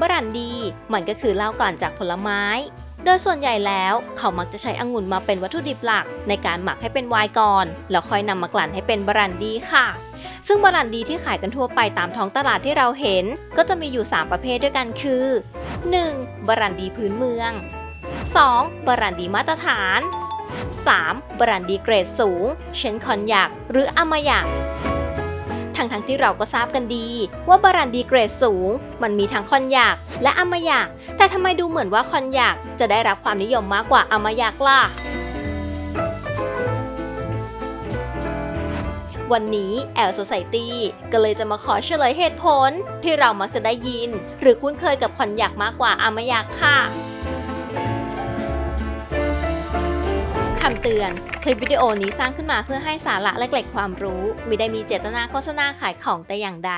บรันดี มันก็คือเหล้ากลั่นจากผลไม้ โดยส่วนใหญ่แล้วเขามักจะใช้องุ่นมาเป็นวัตถุดิบหลัก ในการหมักให้เป็นไวน์ก่อน แล้วค่อยนำมากลั่นให้เป็นบรันดีค่ะ ซึ่งบรันดีที่ขายกันทั่วไปตามท้องตลาดที่เราเห็น ก็จะมีอยู่ 3 ประเภทด้วยกันคือ 1. บรันดีพื้นเมือง 2. บรันดีมาตรฐาน 3. บรันดีเกรดสูง เช่นคอนยักหรืออามายาก ทั้งทั้งๆที่เราก็ทราบกันดี ว่าบรันดีเกรดสูง มันมีทั้งคอนยักและอามายาก แต่ทำไมดูเหมือนว่าคอนยักจะได้รับความนิยมมากกว่าอามายากล่ะวันนี้แอล Society ก็เลยจะมาขอเฉลยเหตุผล ที่เรามักจะได้ยิน หรือคุ้นเคยกับคอนยักมากกว่าอามายากค่ะ คำเตือน คลิปวิดีโอนี้สร้างขึ้นมาเพื่อให้สาระและเกล็ดความรู้ ไมิได้มีเจตนาโฆษณาขายของแต่อย่างใด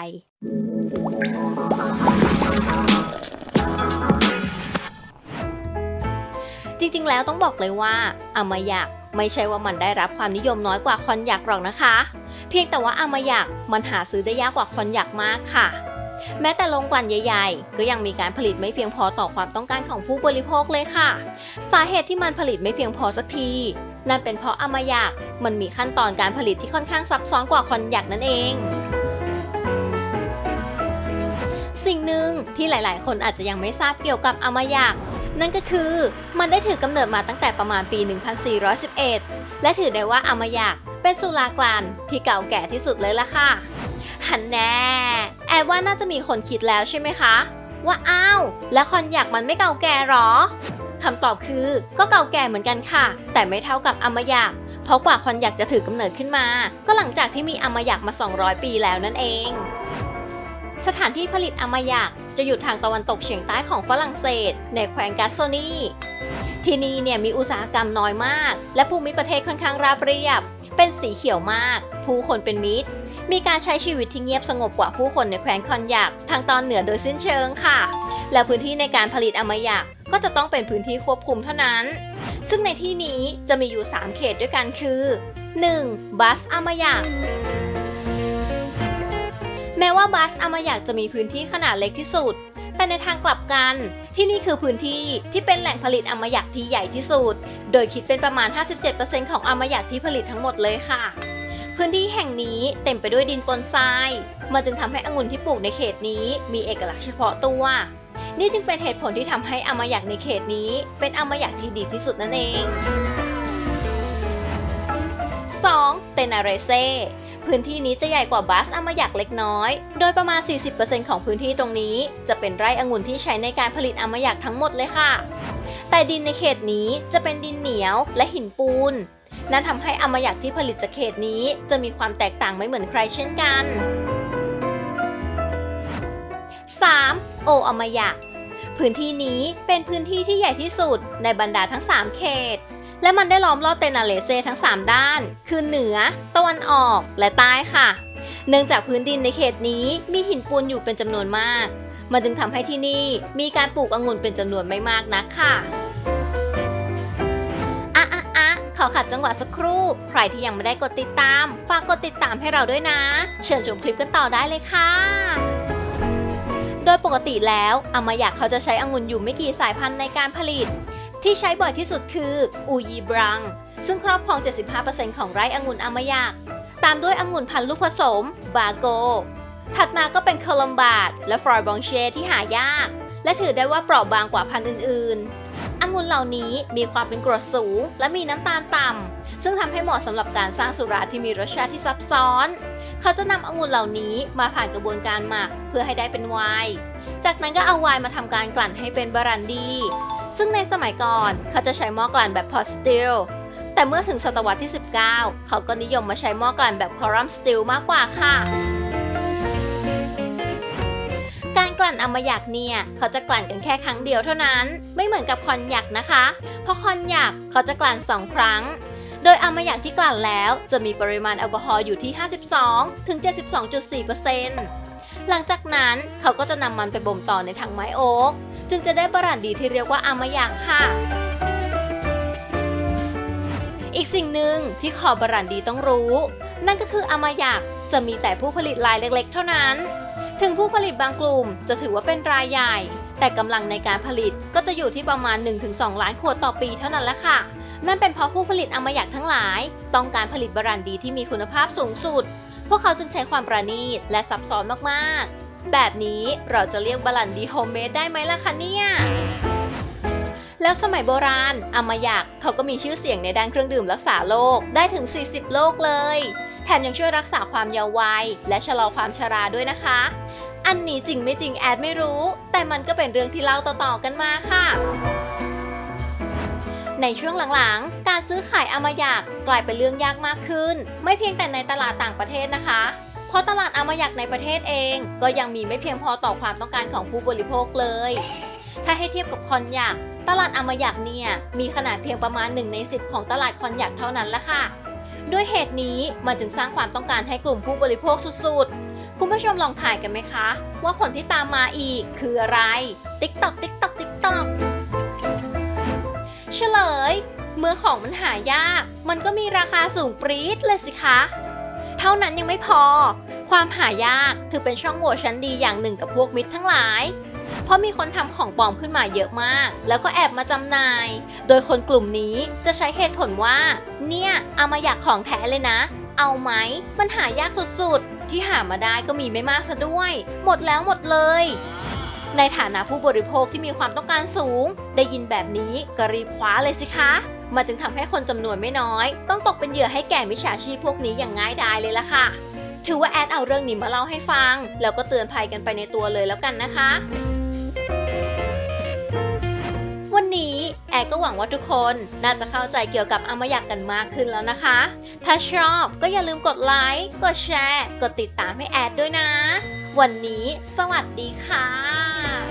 จริงๆ แล้วต้องบอกเลยว่าอามายักไม่ใช่ว่ามันได้รับความนิยมน้อยกว่าคอนยักหรอกนะคะ เพียงแต่ว่าอามายักมันหาซื้อได้ยากกว่าคอนยักมากค่ะ แม้แต่โรงกลั่นใหญ่ๆ ก็ยังมีการผลิตไม่เพียงพอต่อความต้องการของผู้บริโภคเลยค่ะ สาเหตุที่มันผลิตไม่เพียงพอสักที นั่นเป็นเพราะอามายักมันมีขั้นตอนการผลิตที่ค่อนข้างซับซ้อนกว่าคอนยักนั่นเอง สิ่งหนึ่งที่หลายๆ คนอาจจะยังไม่ทราบเกี่ยวกับอามายักนั่นก็คือมันได้ถือกำเนิดมาตั้งแต่ประมาณปี 1411 และถือได้ว่าอามายักเป็นสุรากลั่นที่เก่าแก่ที่สุดเลยล่ะค่ะ หันแน่แอบว่าน่าจะมีคนคิดแล้วใช่ไหมคะ ว่าอ้าวแล้วคอนอยักมันไม่เก่าแก่หรอคำตอบคือก็เก่าแก่เหมือนกันค่ะ แต่ไม่เท่ากับอมายักเพราะกว่าคอนยักจะถือกำเนิดขึ้นมา ก็หลังจากที่มีอมายักมา 200 ปีแล้วนั่นเอง สถานที่ผลิตอมายักจะอยู่ทางตะวันตกเฉียงใต้ของฝรั่งเศส ในแคว้นกัสโซนีที่นี่เนี่ยมีอุตสาหกรรมน้อยมาก และภูมิประเทศค่อนข้างราบเรียบ เป็นสีเขียวมาก ผู้คนเป็นมิตร มีการใช้ชีวิตที่เงียบสงบกว่าผู้คนในแคว้นคอนยักทางตอนเหนือโดยสิ้นเชิงค่ะ และพื้นที่ในการผลิตอมายักก็จะต้องเป็นพื้นที่ควบคุมเท่านั้น ซึ่งในที่นี้จะมีอยู่ 3 เขตด้วยกันคือ 1. บัสอามายักแม้ว่าบัสอามายักจะมีพื้นที่ขนาดเล็กที่สุด แต่ในทางกลับกัน ที่นี่คือพื้นที่ที่เป็นแหล่งผลิตอามายักที่ใหญ่ที่สุด โดยคิดเป็นประมาณ 57%ของอามายักที่ผลิตทั้งหมดเลยค่ะ พื้นที่แห่งนี้เต็มไปด้วยดินปนทราย มันจึงทำให้องุ่นที่ปลูกในเขตนี้มีเอกลักษณ์เฉพาะตัว นี่จึงเป็นเหตุผลที่ทำให้อามายักในเขตนี้ เป็นอามายักที่ดีที่สุดนั่นเอง 2. เตนาเรเซพื้นที่นี้จะใหญ่กว่าบัสอามายักเล็กน้อย โดยประมาณ 40%ของพื้นที่ตรงนี้ จะเป็นไร่องุ่นที่ใช้ในการผลิตอามายักทั้งหมดเลยค่ะ แต่ดินในเขตนี้จะเป็นดินเหนียวและหินปูน นั่นทำให้อมายักที่ผลิตจากเขตนี้ จะมีความแตกต่างไม่เหมือนใครเช่นกัน 3. โออมายักพื้นที่นี้เป็นพื้นที่ที่ใหญ่ที่สุดในบรรดาทั้ง 3 เขต และมันได้ล้อมรอบเตนาเลเซทั้ง 3 ด้าน คือเหนือ ตะวันออกและใต้ค่ะ เนื่องจากพื้นดินในเขตนี้มีหินปูนอยู่เป็นจำนวนมาก มันจึงทำให้ที่นี่มีการปลูกองุ่นเป็นจำนวนไม่มากนักค่ะ อขอขัดจังหวะสักครู่ ใครที่ยังไม่ได้กดติดตาม ฝากกดติดตามให้เราด้วยนะ เชิญชมคลิปกันต่อได้เลยค่ะ โดยปกติแล้วอามายักเขาจะใช้องุ่นอยู่ไม่กี่สายพันธุ์ในการผลิต ที่ใช้บ่อยที่สุดคืออูยีบรัง ซึ่งครอบครอง 75%ของไร่องุ่นอามายักตามด้วยองุ่นพันธุ์ลูกผสม บาโก ถัดมาก็เป็นโคลัมบาดและฟรอยบองเชที่หายาก และถือได้ว่าเปราะบางกว่าพันธุ์อื่นๆ องุ่นเหล่านี้มีความเป็นกรดสูง และมีน้ำตาลต่ำซึ่งทำให้เหมาะสำหรับการสร้างสุราที่มีรสชาติที่ซับซ้อน เขาจะนำองุ่นเหล่านี้มาผ่านกระบวนการหมักเพื่อให้ได้เป็นไวน์จากนั้นก็เอาไวน์มาทำการกลั่นให้เป็นบรันดี ซึ่งในสมัยก่อนเขาจะใช้หม้อกลั่นแบบพอสติลแต่เมื่อถึงศตวรรษที่ 19 เขาก็นิยมมาใช้หม้อกลั่นแบบคอรัมสติลมากกว่าค่ะ กลั่นอามายักเนี่ยเขาจะกลั่นกันแค่ครั้งเดียวเท่านั้น ไม่เหมือนกับคอนยักนะคะ เพราะคอนยักเขาจะกลั่น 2 ครั้ง โดยอามายักที่กลั่นแล้วจะมีปริมาณแอลกอฮอล์อยู่ที่ 52ถึง72.4%หลังจากนั้นเขาก็จะนำมันไปบ่มต่อในถังไม้โอ๊กจึงจะได้บรันดีที่เรียกว่าอามายักค่ะอีกสิ่งหนึ่งที่คอบรันดีต้องรู้ นั่นก็คืออามายักจะมีแต่ผู้ผลิตรายเล็กๆ เท่านั้น ถึงผู้ผลิตบางกลุ่มจะถือว่าเป็นรายใหญ่ แต่กำลังในการผลิตก็จะอยู่ที่ประมาณ 1-2 ล้านขวดต่อปีเท่านั้นแหละค่ะ นั่นเป็นเพราะผู้ผลิตอมยักทั้งหลาย ต้องการผลิตบรันดีที่มีคุณภาพสูงสุด พวกเขาจึงใช้ความประณีตและซับซ้อนมากๆ แบบนี้เราจะเรียกบรันดีโฮมเมดได้ไหมล่ะคะเนี่ยแล้วสมัยโบราณอมายักเขาก็มีชื่อเสียงในด้านเครื่องดื่มรักษาโรคได้ถึง 40 โรคเลย มยังช่วยรักษาความเยาว์วัย และชะลอความชราด้วยนะคะ อันนี้จริงไม่จริงแอดไม่รู้ แต่มันก็เป็นเรื่องที่เล่าต่อๆกันมาค่ะในช่วงหลังๆ การซื้อขายอามายากกลายเป็นเรื่องยากมากขึ้น ไม่เพียงแต่ในตลาดต่างประเทศนะคะ เพราะตลาดอามายากในประเทศเอง ก็ยังมีไม่เพียงพอต่อความต้องการของผู้บริโภคเลย ถ้าให้เทียบกับคอนยักตลาดอามายากเนี่ยมีขนาดเพียงประมาณ1ใน10 ของตลาดคอนยักเท่านั้นละค่ะ ด้วยเหตุนี้มันจึงสร้างความต้องการให้กลุ่มผู้บริโภคสุดๆ คุณผู้ชมลองถ่ายกันไหมคะ ว่าผลที่ตามมาอีกคืออะไร ติ๊กตอกติ๊กตอกติ๊กตอกเฉลย เมื่อของมันหายาก มันก็มีราคาสูงปรี๊ดเลยสิคะ เท่านั้นยังไม่พอ ความหายากถือเป็นช่องโหว่ชั้นดีอย่างหนึ่งกับพวกมิตรทั้งหลาย เพราะมีคนทำของปลอมขึ้นมาเยอะมาก แล้วก็แอบมาจำหน่าย โดยคนกลุ่มนี้จะใช้เหตุผลว่า เนี่ยเอามาอยากของแท้เลยนะ เอาไหมมันหายากสุดๆ ที่หามาได้ก็มีไม่มากซะด้วย หมดแล้วหมดเลยในฐานะผู้บริโภคที่มีความต้องการสูง ได้ยินแบบนี้ก็รีบคว้าเลยสิคะ มันจึงทำให้คนจำนวนไม่น้อย ต้องตกเป็นเหยื่อให้แก่มิจฉาชีพพวกนี้อย่างง่ายดายเลยล่ะค่ะ ถือว่าแอดเอาเรื่องนี้มาเล่าให้ฟัง แล้วก็เตือนภัยกันไปในตัวเลยแล้วกันนะคะ ก็หวังว่าทุกคนน่าจะเข้าใจเกี่ยวกับอามยักกันมากขึ้นแล้วนะคะ ถ้าชอบก็อย่าลืมกดไลค์ กดแชร์ กดติดตามให้แอดด้วยนะ วันนี้สวัสดีค่ะ